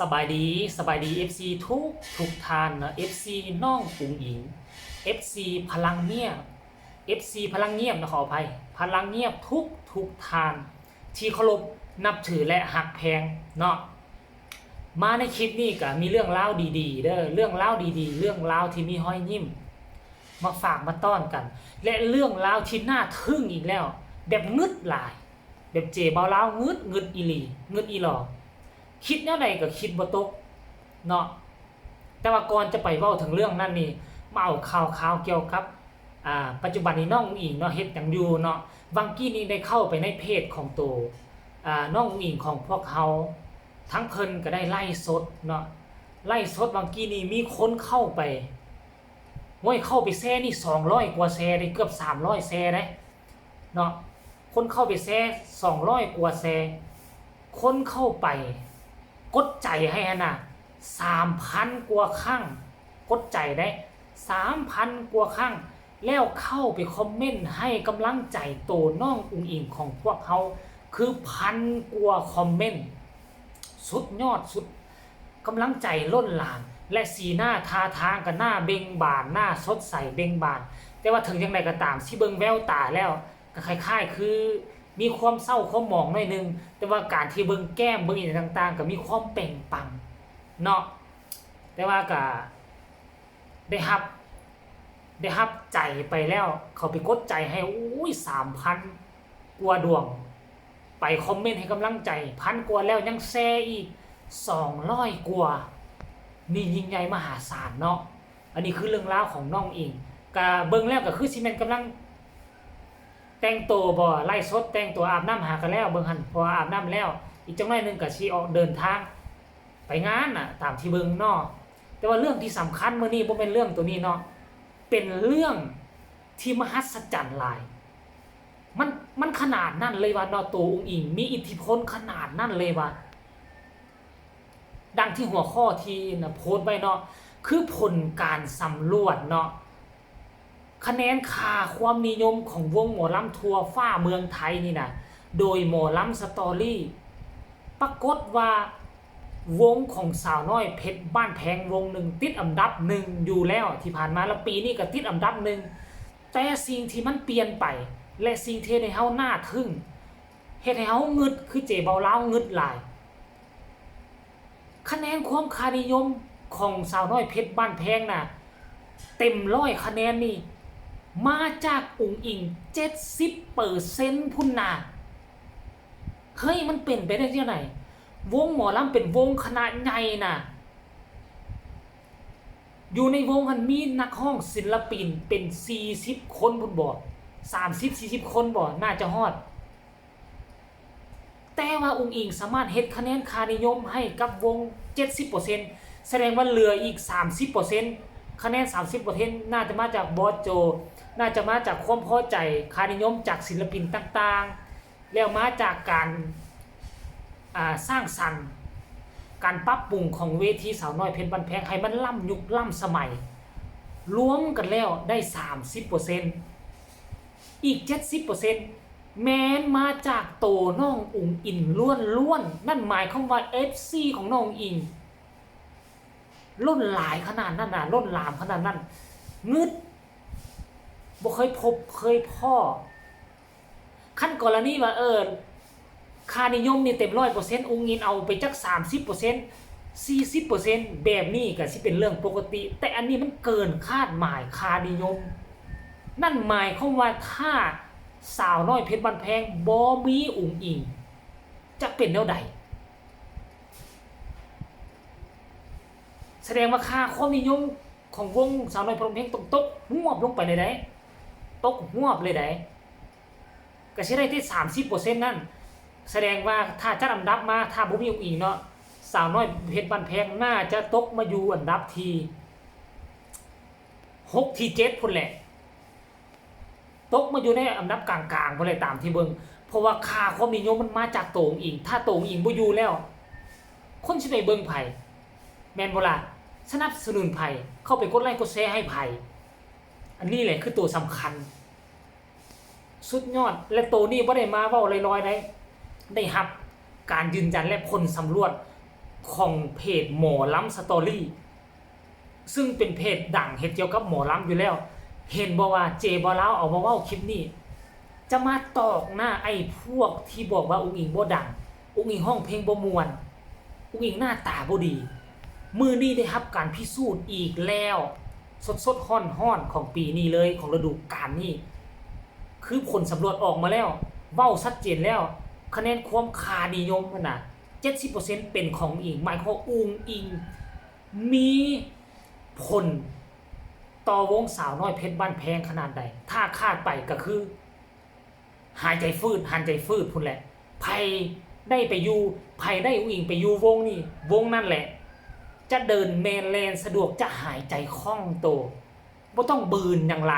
สบายดีสบายดี FC ทุกทุกทานนะ FC น้องปุงอิง FC พลังเงียบ FC พลังเงียบนะขออภัย พลังเงียบทุกทุกทาน ที่เคารพนับถือและหักแพงเนาะมาในคลิปนี้ก็มีเรื่องเล่าดีๆเด้อเรื่องเล่าดีๆ เรื่องเล่าที่มีห้อยยิ้ม มาฝากมาต้อนกัน และเรื่องราที่น่าทึ่งอีกแล้ว แบบงึดหลาย แบบเจเบาเล่างึดงึดอีหลีงึดอีหลอ คิดแนวใดก็คิดบ่ตกเนาะแต่ว่าก่อนจะไปเว้าถึงเรื่องนั้นนี่มาเอาข่าวข่าวเกี่ยวกับอ่าปัจจุบันนี้น้องอิงเนาะเฮ็ดหยังอยู่เนาะวังกี้นี้ได้เข้าไปในเพจของตัวอ่าน้องอิงของพวกเขาทั้งเพิ่นก็ได้ไล่สดเนาะไล่สดวังกี้นี้มีคนเข้าไปโว้ยเข้าไปแซ่นี่200กว่าแซ่ได้เกือบ300แซ่ได้เนาะคนเข้าไปแซ่200กว่าแซ่คนเข้าไป กดใจให้อะนะสามพันกว่าครั้งกดใจได้สามพันกว่าครั้งแล้วเข้าไปคอมเมนต์ให้กำลังใจโตน้องอุงอิงของพวกเขาคือพันกว่าคอมเมนต์สุดยอดสุดกำลังใจล้นหลามและสีหน้าทาทางกับหน้าเบ่งบานหน้าสดใสเบ่งบาน แต่ว่าถึงยังไงก็ตามที่เบิงแววตาแล้วก็คล้ายๆ คือ มีความเศร้าความหมองหน่อยนึง แต่ว่าการที่เบิ่งแก้มเบิ่งอีกต่าง ๆ ก็มีความเปล่งปังเนาะแต่ว่าก็ได้รับ ได้รับใจไปแล้ว เขาไปกดใจให้อุ้ยสามพันกว่าดวง ไปคอมเมนต์ให้กำลังใจพันกว่าแล้วยังแซ่อีกสองร้อยกว่านี่ยิ่งใหญ่มหาศาลเนาะอันนี้คือเรื่องราวของน้องเองกะเบิ่งแล้วก็คือซีเมนกำลัง แต่งตัวบ่ไล่สดแต่งตัวอาบน้ำหากันแล้วเบิ่งหันพออาบน้ำแล้ว อีกจังหน่อยหนึงก็สิออกเดินทาง ไปงานน่ะ ตามที่เบิ่งเนาะแต่ว่าเรื่องที่สำคัญมื้อนี้บ่เป็นเรื่องตัวนี้เนาะเป็นเรื่องที่มหัศจรรย์หลาย มันมันขนาดนั้นเลยว่าเนาะตัวองค์อิงมีอิทธิพลขนาดนั้นเลยว่าดังที่หัวข้อที่นะโพสต์ไว้เนาะคือผลการสำรวจเนาะ คะแนนค่าความนิยมของวงหมอลำทัวร์ฟ้าเมืองไทยนี่นะโดยหมอลำสตอรี่ ปรากฏว่าวงของสาวน้อยเพชรบ้านแพงวงหนึ่งติดอันดับหนึ่งอยู่แล้วที่ผ่านมาแล้วปีนี้ก็ติดอันดับหนึ่งแต่สิ่งที่มันเปลี่ยนไป และสิ่งที่เดให้เฮาหน้าทึ่งเฮ็ดให้เฮาเงึดคือเจเบาเล้าเงึดหลาย คะแนนความคานิยมของสาวน้อยเพชรบ้านแพงน่ะ เต็มร้อยคะแนนนี่ มาจากอุ๋งอิงเจ็ดสิบเปอร์เซ็นต์พุ่นนาเฮ้ยมันเป็นไปได้ที่ไหน วงหมอลำเป็นวงขนาดใหญ่น่ะ อยู่ในวงมันมีนักห้องศิลปินเป็นสี่สิบคนพุ่นบ่สามสิบสี่สิบคนบ่น่าจะฮอด แต่ว่าอุ๋งอิงสามารถเฮ็ดคะแนนคานิยมให้กับวง70%แสดงว่าเหลืออีก30% คะแนน 30%น่าจะมาจากบอสโจ น่าจะมาจากความพอใจคานิยมจากศิลปินต่างๆ แล้วมาจากการสร้างสรรค์ การปรับปรุงของเวทีสาวน้อยเพชรบันแพงให้มันล่ำยุคล่ำสมัยรวมกันแล้วได้ 30%อีก 70%แม้นมาจากโตน้องอุ๋งอินล้วนล้วนนั่นหมายความว่า FC ของน้องอิง ล้นหลายขนาดนั้นน่ะล้นหลามขนาดนั้นงึดบ่เคยพบเคยพ่อขั้นกรณีว่าเออค่านิยมนี่เต็มร้อยเปอร์เซ็นต์องค์อินเอาไปจักสามสิบเปอร์เซ็นต์สี่สิบเปอร์เซ็นต์แบบนี้ก็สิเป็นเรื่องปกติ แต่อันนี้มันเกินคาดหมายค่านิยม นั่นหมายความว่าถ้าสาวน้อยเพชรบันแพงบอมีอุ๋งอิงจะเป็นแนวใด แสดงว่าค่าความนิยมของวงสาวน้อยพรบันแพงตกตกหวบลงไปเลยได้ตกหวบเลยได้ก็ใช้ได้ที่สามสิบเปอร์เซ็นต์นั่นแสดงว่าถ้าจัดอันดับมาถ้าบุมีอุ๋งอิงเนาะสาวน้อยเพชรบันแพงน่าจะตกมาอยู่อันดับที่หกที่เจ็ดพุ่นแหละ ตกมาอยู่ในอันดับกลางๆพุ่นเลยตามที่เบิงเพราะว่าค่าความนิยมมันมาจากโตงอิงถ้าโตงอิงบ่อยู่แล้ว คนสิไปเบิงไผ่แมนบ่ล่ะ สนับสนุนไผ่เข้าไปกดไลค์กดแชร์ให้ไผ่อันนี้แหละคือตัวสำคัญ สุดยอดและตัวนี้บ่ได้มาว้าลอยๆได้ได้รับการยืนยันและผลสำรวจของเพจหมอล้ำสตอรี่ซึ่งเป็นเพจดังเฮ็ดเกี่ยวกับหมอล้ำอยู่แล้ว เห็นบอกว่าเจบอลาเอามาว่าคลิปนี้จะมาตอกหน้าไอ้พวกที่บอกว่าอุ้งอิงบ่ดัง อุ้งอิงห้องเพลงบ่มวน อุ้งอิงหน้าตาบ่ดี มือนี้ได้รับการพิสูจน์อีกแล้ว สดสดห้อนห้อนของปีนี้เลยของฤดูกาลนี้คือผลสำรวจออกมาแล้ว เว้าชัดเจนแล้ว คะแนนความคานิยมมันน่ะ70%เป็นของอิงหมายความอุงอิง มีผลต่อวงสาวน้อยเพชรบ้านแพงขนาดใด ถ้าคาดไปก็คือ หายใจฟืดหายใจฟืดพุ่นแหละไผได้ไปอยู่ไผได้อุงอิงไปอยู่วงนี่วงนั่นแหละ จะเดินเมนเลนสะดวกจะหายใจคล่องตัวบ่ต้องบืนอย่างไร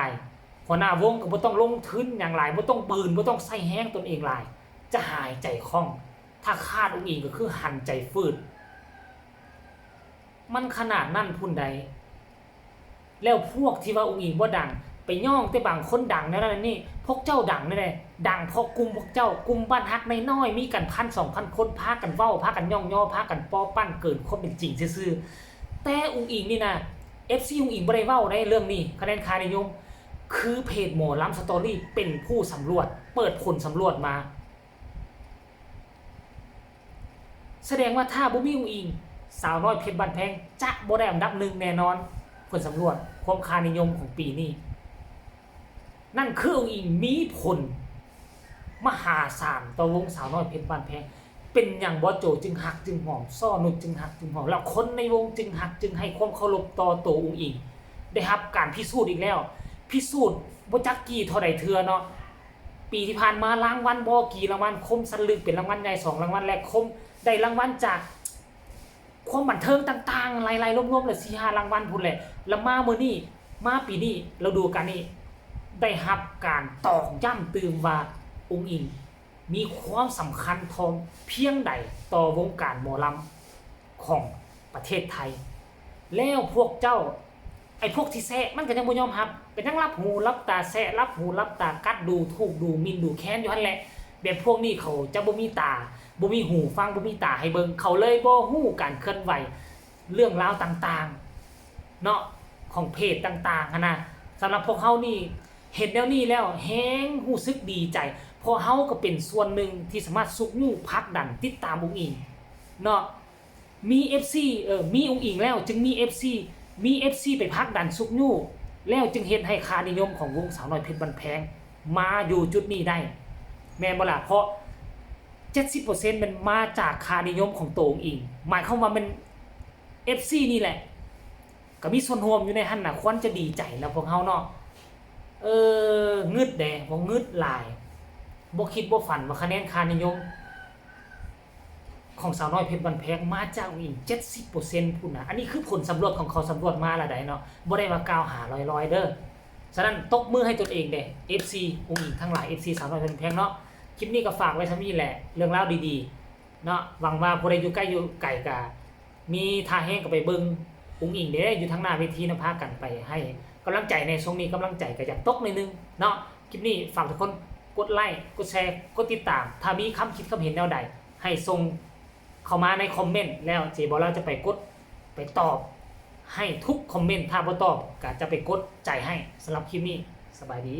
หัวหน้าวงก็บ่ต้องลงทึนอย่างไรบ่ต้องบืนบ่ต้องใส่แห้งตนเองลาย จะหายใจคล่อง ถ้าคาดอุ้งอิงก็คือหันใจฟืด มันขนาดนั่นพุ่นใด แล้วพวกที่ว่าอุ้งอิงบ่ดัง ไปย่องแต่บางคนดังนั่นนนี่พวกเจ้าดังนี่แหละดังเพราะกลุ่มพวกเจ้ากลุ่มบ้านฮักในน้อยมีกันพันสองพันคนพากันเว้าพากันย่องย่อพากันป้อปั้นเกินความเป็นจริงซื่อแต่อุงอิงนี่นะ FC อุ้งอิงบ่ได้เว้าในเรื่องนี้คะแนนคานิยมคือเพจหมอล้ำสตอรี่เป็นผู้สำรวจ เปิดผลสำรวจมา แสดงว่าถ้าบุมีอุ้งอิง สาวน้อยเพชรบันแพงจะบ่ได้อันดับหนึ่งแน่นอนผลสำรวจความคานิยมของปีนี้ นั่นคืออุ้งอิงมีผล มหาศาลต่อวงสาวน้อยเพชรบันแพงเป็นอย่างบอโจจึงหักจึงหอมซ่อนุดจึงหักจึงหอมแล้วคนในวงจึงหักจึงให้ความเคารพต่อตัวอุ้งอิง ได้รับการพิสูจน์อีกแล้ว พิสูจน์บ่จักกี่เท่าใดเทือเนาะปีที่ผ่านมารางวัลบ่กี่รางวัลคมสันลึกเป็นรางวัลใหญ่สองรางวัลแรกคมได้รางวัลจากความบันเทิงต่างๆไล่ๆรวมๆเลยสี่ห้ารางวัลพุ่นแหละแล้วมาเมื่อนี้มาปีนี้เราดูกันนี่ ได้รับการตอกย้ำเตืมว่าองค์อิง มีความสำคัญทองเพียงใดต่อวงการหมอลำของประเทศไทย แล้วพวกเจ้าไอ้พวกที่แซะมันก็ยังบ่ยอมรับก็นยังรับหูรับตาแซะรับหูรับตากัดดูถูกดูมินดูแค้นอยู่หั่นแหละแบบพวกนี้เขาจะบ่มีตาบ่มีหูฟังบ่มีตาให้เบิงเขาเลยบ่ฮู้การเคลื่อนไหวเรื่องราวต่างๆเนาะของเพจต่างๆนะสำหรับพวกเฮานี่ เห็นแนวนี้แล้วแฮงรู้สึกดีใจเพราะเฮาก็เป็นส่วนหนึ่งที่สามารถสุกยู่พักดันติดตามอุ้งอิงเนาะมี FC เออมีอุ้งอิงแล้วจึงมี FC มี FC ไปพักดันสุกยู่แล้วจึงเฮ็ดให้ค่านิยมของวงสาวน้อยเพชรบันแพง มาอยู่จุดนี้ได้ แม่นบ่ล่ะเพราะ 70%มันมาจากค่านิยมของตัวองอิง หมายความว่ามัน FC นี่แหละ ก็มีส่วนรวมอยู่ในหันน่ะควรจะดีใจแล้วพวกเฮาเนาะ เอองึดแดบ่งึดหลายบ่คิดบ่ฝันว่าคะแนนค่านิยม ของสาวน้อยเพชรบันแพงมาจากอุ้งอิง70%พุ่นนะอันนี้คือผลสำรวจของเขาสำรวจมาละใดเนาะบ่ได้ว่ากล่าวหาลอยๆเด้อฉะนั้นตบมือให้ตนเองเด้ FC อุ้งอิงทั้งหลาย FC สาวน้อยเพชรบันแพงเนาะคลิปนี้ก็ฝากไว้ทั้งนี้แหละ เรื่องราวดีๆ เนาะหวังว่าผู้ใดอยู่ใกล้อยู่ไกลกะมีทาแห้งก็ไปเบิ่งอุ้งอิงเด้อยู่ทั้งหน้าเวทีนะพากันไปให้ กำลังใจในช่วงนี้กำลังใจก็อยากตกนิดนึงเนาะคลิปนี้ฝากทุกคนกดไลค์กดแชร์กดติดตาม ถ้ามีคำคิดคำเห็นแนวใด ให้ส่งเข้ามาในคอมเมนต์แล้วเจบอลเราจะไปกดไปตอบ ให้ทุกคอมเมนต์ถ้าบ่ตอบก็จะไปกดใจให้สำหรับคลิปนี้สบายดี